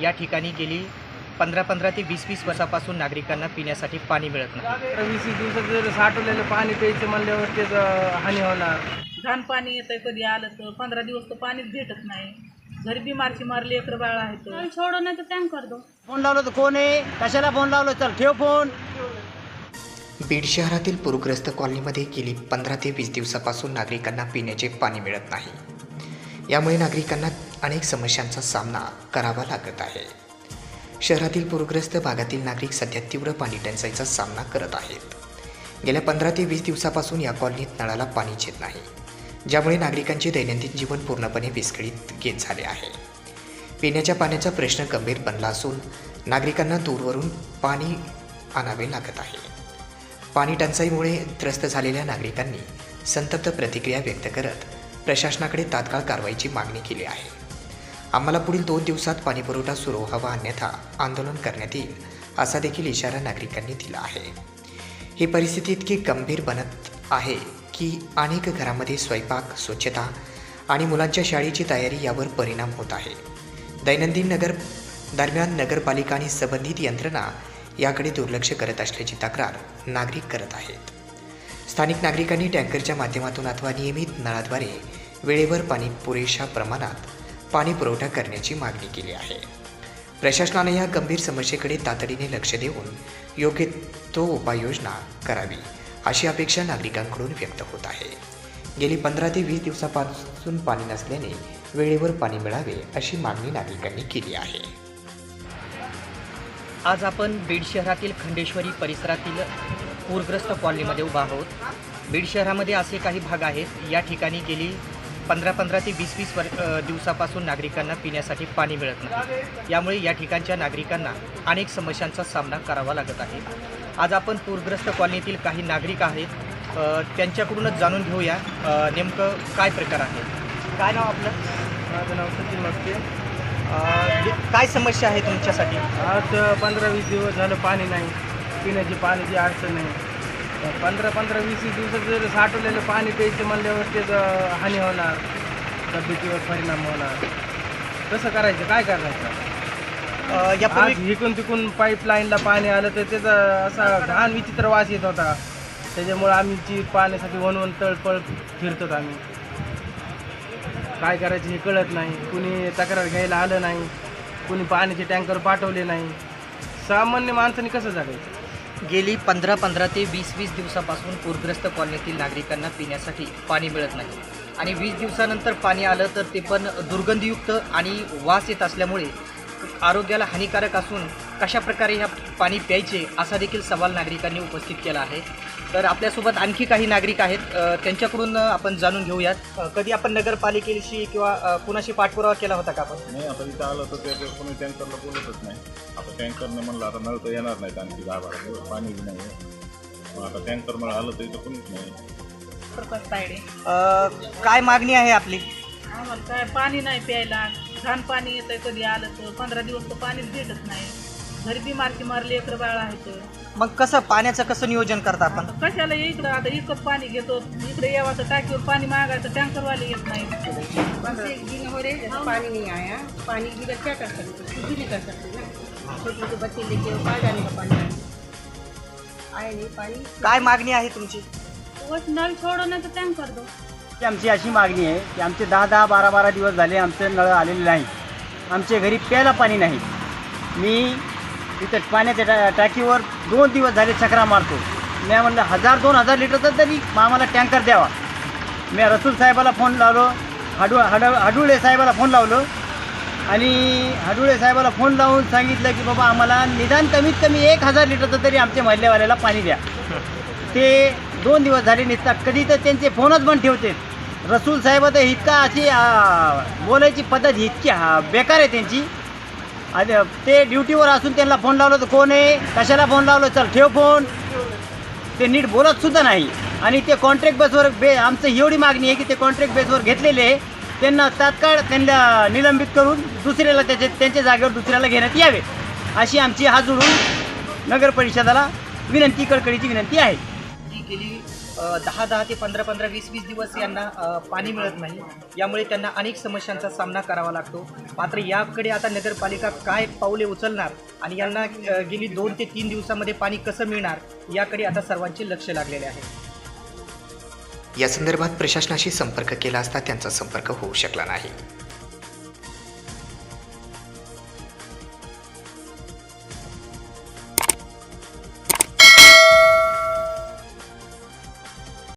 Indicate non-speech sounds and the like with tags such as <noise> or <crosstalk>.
या ठिकाणी गेली पंधरा पंधरा ते वीस वीस वर्षापासून नागरिकांना पिण्यासाठी पाणी मिळत नाही. वीस वीस दिवसात जर साठवलेलं पाणी प्यायचं म्हणल्यावर त्याचं हानी होणार. घाण पाणी येतंय कधी आलं तर पंधरा दिवस तर पाणीच भेटत नाही. घरी बिमारची मारली लेकर बाळ नळ छोडो नाही तर टँकर दो फोन लावलो तर कोण आहे? कशाला फोन लावलो? चल ठेव फोन. बीड शहरातील पूरग्रस्त कॉलनीमध्ये गेली पंधरा ते वीस दिवसापासून नागरिकांना पिण्याचे पाणी मिळत नाही. यामुळे नागरिकांना अनेक समस्यांचा सामना करावा लागत आहे. शहरातील पूरग्रस्त भागातील नागरिक सध्या तीव्र पाणी टंचाईचा सामना करत आहेत. गेल्या पंधरा ते वीस दिवसापासून या कॉलनीत नळाला पाणीच येत नाही ज्यामुळे नागरिकांचे दैनंदिन जीवन पूर्णपणे विस्कळीत घेत झाले आहे. पिण्याच्या पाण्याचा प्रश्न गंभीर बनला असून नागरिकांना दूरवरून पाणी आणावे लागत आहे. पाणी टंचाईमुळे त्रस्त झालेल्या नागरिकांनी संतप्त प्रतिक्रिया व्यक्त करत प्रशासनाकडे तात्काळ कारवाईची मागणी केली आहे. आम्हाला पुढील दोन दिवसात पाणीपुरवठा सुरू व्हावा अन्यथा आंदोलन करण्यात येईल असा देखील इशारा नागरिकांनी दिला आहे. ही परिस्थिती इतकी गंभीर बनत आहे की अनेक घरामध्ये स्वयंपाक स्वच्छता आणि मुलांच्या शाळेची तयारी यावर परिणाम होत आहे. दैनंदिन नगर दरम्यान नगरपालिका आणि संबंधित यंत्रणा याकडे दुर्लक्ष करत असल्याची तक्रार नागरिक करत आहेत. स्थानिक नागरिकांनी टँकरच्या माध्यमातून अथवा नियमित नळाद्वारे वेळेवर पाणी पुरेशा प्रमाणात पाणी पुरवठा करण्याची मागणी केली आहे. प्रशासनाने या गंभीर समस्येकडे तातडीने लक्ष देऊन योग्य तो उपाययोजना करावी अशी अपेक्षा नागरिकांकडून व्यक्त होत आहे. गेली पंधरा ते वीस दिवसापासून पाणी नसल्याने वेळेवर पाणी मिळावे अशी मागणी नागरिकांनी केली आहे. आज आपण बीड शहरातील खंडेश्वरी परिसरातील पूरग्रस्त कॉलनीमध्ये उभा आहोत. बीड शहरामध्ये असे काही भाग आहेत या ठिकाणी गेली पंधरा पंधरा ते वीस वीस वर दिवसापासून नागरिकांना पिण्यासाठी पाणी मिळत नाही. यामुळे या ठिकाणच्या नागरिकांना अनेक समस्यांचा सामना करावा लागत आहे. आज आपण पूरग्रस्त कॉलनीतील काही नागरिक आहेत. त्यांच्याकडूनच जाणून घेऊया नेमकं काय प्रकार आहे काय नाव आपलं? माझं नाव सचिन मस्के. काय समस्या आहे तुमच्यासाठी? आज पंधरा वीस दिवस झालं पाणी नाही. पिण्याची पाण्याची अडचण नाही. पंधरा पंधरा वीस वीस दिवसात जर साठवलेलं पाणी प्यायचं म्हणल्यावर त्याचं हानी होणार. तब्येतीवर परिणाम होणार. कसं करायचं? काय करायचं? आज इकून तिकून पाईपलाईनला पाणी आलं तर त्याचा असा घाण विचित्र वास येत होता. त्याच्यामुळे आमची पाण्यासाठी वनवन तळपळ फिरतो आम्ही. काय करायचं हे कळत नाही. कुणी तक्रार घ्यायला आलं नाही. कुणी पाण्याचे टँकर पाठवले नाही. सामान्य माणसाने कसं जगायचं? गेली पंधरा पंधरा ते वीस वीस दिवसापासून पूरग्रस्त कॉलनीतील नागरिकांना पिण्यासाठी पाणी मिळत नाही. आणि वीस दिवसानंतर पाणी आलं तर ते पण दुर्गंधीयुक्त आणि वास येत असल्यामुळे आरोग्याला हानिकारक असून कशा प्रकारे ह्या पाणी प्यायचे असा देखील सवाल नागरिकांनी उपस्थित केला आहे. तर आपल्यासोबत आणखी काही नागरिक आहेत. त्यांच्याकडून आपण जाणून घेऊयात. कधी आपण नगरपालिकेशी किंवा कुणाशी पाठपुरावा केला होता का आपण? नाही आता इथं आलं तर ते कोणी टँकरला बोलतच नाही. आता टँकरने म्हणलं आता नळ तर येणार नाहीत आणखी दहा बारा दिवस पाणी बी नाही मग आता टँकर मला आलं तर इथं कोणीच नाही. काय मागणी आहे आपली? आम्हाला काय पाणी नाही प्यायला. घाण पाणी येतंय कधी आलं तर पंधरा दिवस तर पाणीच भेटत नाही. घरी बिमारची मारली लेकर बाळ आहेत मग कसं पाण्याचं कसं नियोजन करता आपण? कशाला इकडं? आता इकत पाणी घेतो इकडे यावाचं टाकीवर पाणी मागायचं टँकरवाले येत नाही. बस एक दिन हो रहे जैसे पानी नहीं आया. पानी की क्या कर सकते कुछ भी नहीं कर सकते ना? छोटे छोटे बच्चे लेके वो कहाँ जाने का पानी आया नहीं पानी काय मागणी आहे तुमची? बस नळ छोडो नाही तर टँकर दो की आमची अशी मागणी आहे की आमचे दहा दहा बारा बारा दिवस झाले आमचे नळ आलेले नाही. आमच्या घरी प्यायला पाणी नाही. मी इथं पाण्याच्या टा टाकीवर दोन दिवस झाले चक्रा मारतो. मी म्हणलं हजार दोन हजार लिटरचा तरी आम्हाला टँकर द्यावा. मी रसूल साहेबाला फोन लावलो हाडू हाड हाडुळे साहेबाला फोन लावलो. आणि हाडुळे साहेबाला फोन लावून सांगितलं की बाबा आम्हाला निदान कमीत कमी एक हजार लिटरचं तरी आमच्या मल्ल्यावाल्याला पाणी द्या. <laughs> ते दोन दिवस झाले निघतात कधी तर त्यांचे फोनच बंद ठेवते. रसूल साहेब तर इतका अशी बोलायची पद्धत इतकी हा, बेकार आहे त्यांची. आणि ते ड्युटीवर असून त्यांना फोन लावलं तर कोण आहे? कशाला फोन लावलं? चल ठेव फोन. ते नीट बोलत सुद्धा नाही. आणि ते कॉन्ट्रॅक्ट बेसवर बे आमचं एवढी मागणी आहे की ते कॉन्ट्रॅक्ट बेसवर घेतलेले आहे. त्यांना तात्काळ त्यांना निलंबित करून दुसऱ्याला त्याच्या त्यांच्या जागेवर दुसऱ्याला घेण्यात यावे. अशी आमची हात जोडून नगर परिषदाला विनंती कडकडीची विनंती आहे. ही गेली दहा दहा ते पंधरा पंधरा वीस वीस दिवस यांना पाणी मिळत नाही. यामुळे त्यांना अनेक समस्यांचा सामना करावा लागतो. मात्र याकडे आता नगरपालिका काय पाऊले उचलणार आणि यांना गेली दोन ते तीन दिवसामध्ये पाणी कसं मिळणार याकडे आता सर्वांचे लक्ष लागलेले आहे. या संदर्भात प्रशासनाशी संपर्क केला असता त्यांचा संपर्क होऊ शकला नाही.